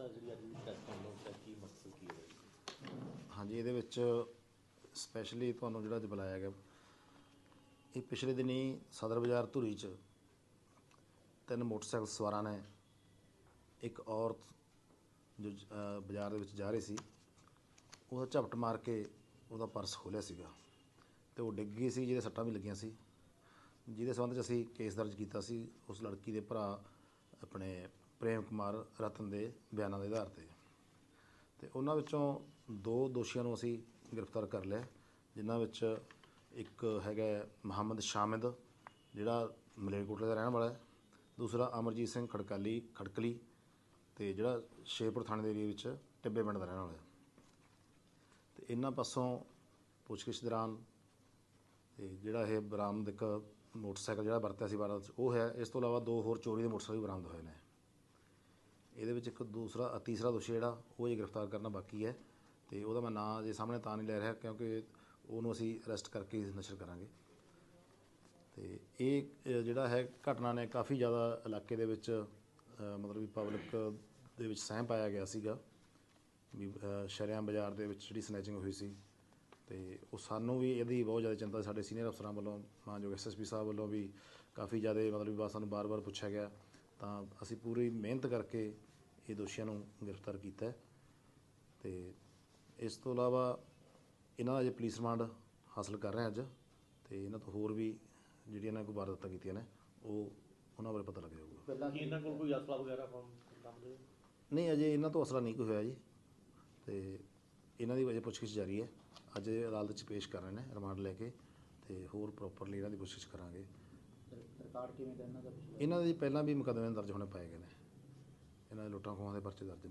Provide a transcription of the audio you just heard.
Sir ਜਿਹੜੀ ਅੱਜ ਦੀ press conference ਹੈ ਕੀ ਮਕਸਦ ਕੀ ਹੈ ਹਾਂਜੀ, ਇਹਦੇ ਵਿੱਚ ਸਪੈਸ਼ਲੀ ਤੁਹਾਨੂੰ ਜਿਹੜਾ ਅੱਜ ਬੁਲਾਇਆ ਗਿਆ, ਇਹ ਪਿਛਲੇ ਦਿਨੀ ਸਦਰ ਬਾਜ਼ਾਰ ਧੂਰੀ 'ਚ ਤਿੰਨ ਮੋਟਰਸਾਈਕਲ ਸਵਾਰਾਂ ਨੇ, ਇੱਕ ਔਰਤ ਜੋ ਬਾਜ਼ਾਰ ਦੇ ਵਿੱਚ ਜਾ ਰਹੀ ਸੀ, ਉਹਦਾ ਝਪਟ ਮਾਰ ਕੇ ਉਹਦਾ ਪਰਸ ਖੋਲਿਆ ਸੀਗਾ ਤੇ ਉਹ ਡਿੱਗ ਗਈ ਸੀ, ਜਿਹਦੇ ਸੱਟਾਂ ਵੀ ਲੱਗੀਆਂ ਸੀ। ਜਿਹਦੇ ਸੰਬੰਧ 'ਚ ਅਸੀਂ ਕੇਸ ਦਰਜ ਕੀਤਾ ਸੀ, ਉਸ ਲੜਕੀ ਦੇ ਭਰਾ ਆਪਣੇ ਪ੍ਰੇਮ ਕੁਮਾਰ ਰਤਨ ਦੇ ਬਿਆਨਾਂ ਦੇ ਆਧਾਰ ਤੇ। ਤੇ ਉਹਨਾਂ ਵਿੱਚੋਂ ਦੋ ਦੋਸ਼ੀਆਂ ਨੂੰ ਅਸੀਂ ਗ੍ਰਿਫਤਾਰ ਕਰ ਲਿਆ। ਜਿਨ੍ਹਾਂ ਵਿੱਚ ਇੱਕ ਹੈਗਾ ਮੁਹੰਮਦ ਸ਼ਾਮਿਦ, ਜਿਹੜਾ ਮਲੇਰਕੋਟਲੇ ਦਾ ਰਹਿਣ ਵਾਲਾ ਹੈ। ਦੂਸਰਾ ਅਮਰਜੀਤ ਸਿੰਘ ਖੜਕਾਲੀ, ਖੜਕਲੀ ਤੇ ਜਿਹੜਾ ਸ਼ੇਰਪੁਰ ਥਾਣੇ ਦੇ ਏਰੀਆ ਵਿੱਚ ਟਿੱਬੇ ਪਿੰਡ ਦਾ ਰਹਿਣ ਵਾਲਾ ਹੈ। ਤੇ ਇਹਨਾਂ ਪਾਸੋਂ ਪੁੱਛਗਿੱਛ ਦੌਰਾਨ ਤੇ ਜਿਹੜਾ ਇਹ ਬਰਾਮਦ ਇੱਕ ਮੋਟਰਸਾਈਕਲ ਜਿਹੜਾ ਵਰਤਿਆ ਸੀ ਵਾਰਦਾਤ ਉਹ ਹੈ। ਇਸ ਤੋਂ ਇਲਾਵਾ ਦੋ ਹੋਰ ਚੋਰੀ ਦੇ ਮੋਟਰਸਾਈਕਲ ਵੀ ਬਰਾਮਦ ਹੋਏ ਨੇ। ਇਹਦੇ ਵਿੱਚ ਇੱਕ ਦੂਸਰਾ ਤੀਸਰਾ ਦੋਸ਼ੀ ਜਿਹੜਾ, ਉਹ ਇਹ ਗ੍ਰਿਫਤਾਰ ਕਰਨਾ ਬਾਕੀ ਹੈ ਤੇ ਉਹਦਾ ਮੈਂ ਨਾਂ ਜੇ ਸਾਹਮਣੇ ਤਾਂ ਨਹੀਂ ਲੈ ਰਿਹਾ ਕਿਉਂਕਿ ਉਹਨੂੰ ਅਸੀਂ ਅਰੈਸਟ ਕਰਕੇ ਨਸ਼ਰ ਕਰਾਂਗੇ। ਤੇ ਇਹ ਜਿਹੜਾ ਹੈ ਘਟਨਾ ਨੇ ਕਾਫੀ ਜ਼ਿਆਦਾ ਇਲਾਕੇ ਦੇ ਵਿੱਚ ਮਤਲਬ ਵੀ ਪਬਲਿਕ ਦੇ ਵਿੱਚ ਸਹਿਮ ਪਾਇਆ ਗਿਆ ਸੀਗਾ ਵੀ ਸ਼ਰਿਆਂ ਬਾਜ਼ਾਰ ਦੇ ਵਿੱਚ ਜਿਹੜੀ ਸਨੈਚਿੰਗ ਹੋਈ ਸੀ ਤੇ ਉਹ ਸਾਨੂੰ ਵੀ ਇਹਦੀ ਬਹੁਤ ਜ਼ਿਆਦਾ ਚਿੰਤਾ ਸਾਡੇ ਸੀਨੀਅਰ ਅਫਸਰਾਂ ਵੱਲੋਂ, ਮਾਨਯੋਗ ਐਸਐਸਪੀ ਸਾਹਿਬ ਵੱਲੋਂ ਵੀ ਕਾਫੀ ਜ਼ਿਆਦਾ ਮਤਲਬ ਵੀ ਸਾਨੂੰ ਬਾਰ-ਬਾਰ ਪੁੱਛਿਆ ਗਿਆ। ਤਾਂ ਅਸੀਂ ਪੂਰੀ ਮਿਹਨਤ ਕਰਕੇ ਇਹ ਦੋਸ਼ੀਆਂ ਨੂੰ ਗ੍ਰਿਫਤਾਰ ਕੀਤਾ ਹੈ ਤੇ ਇਸ ਤੋਂ ਇਲਾਵਾ ਇਹਨਾਂ ਦਾ ਜੇ ਪੁਲਿਸ ਰਿਮਾਂਡ ਹਾਸਲ ਕਰ ਰਹੇ ਹਾਂ ਅੱਜ ਤੇ ਇਹਨਾਂ ਤੋਂ ਹੋਰ ਵੀ ਜਿਹੜੀਆਂ ਇਹਨਾਂ ਕੋਈ ਵਾਰਦਾਤਾਂ ਕੀਤੀਆਂ ਨੇ ਉਹ ਉਹਨਾਂ ਬਾਰੇ ਪਤਾ ਲੱਗ ਜਾਊਗਾ ਕੀ ਇਹਨਾਂ ਕੋਲ ਕੋਈ ਅਸਲਾ ਵਗੈਰਾ ਕੰਮ ਦੇ? ਨਹੀਂ ਅਜੇ ਇਹਨਾਂ ਤੋਂ ਅਸਲਾ ਨਹੀਂ ਕੋਈ ਹੋਇਆ ਜੀ ਤੇ ਇਹਨਾਂ ਦੀ ਅਜੇ ਪੁੱਛਗਿੱਛ ਜਾਰੀ ਹੈ। ਅੱਜ ਇਹ ਅਦਾਲਤ 'ਚ ਪੇਸ਼ ਕਰ ਰਹੇ ਨੇ ਰਿਮਾਂਡ ਲੈ ਕੇ ਤੇ ਹੋਰ ਪ੍ਰੋਪਰਲੀ ਇਹਨਾਂ ਦੀ ਪੁੱਛਗਿੱਛ ਕਰਾਂਗੇ। ਰਿਕਾਰਡ ਕਿਵੇਂ ਦਾ ਇਹਨਾਂ ਦਾ ਇਹਨਾਂ ਦੇ ਪਹਿਲਾਂ ਵੀ ਮੁਕੱਦਮੇ ਦਰਜ ਹੋਣੇ ਪਾਏ ਗਏ ਨੇ। ਇਹਨਾਂ ਦੇ ਲੁੱਟਾਂ ਖੋਹਾਂ ਦੇ ਪਰਚੇ ਦਰਜ ਨੇ।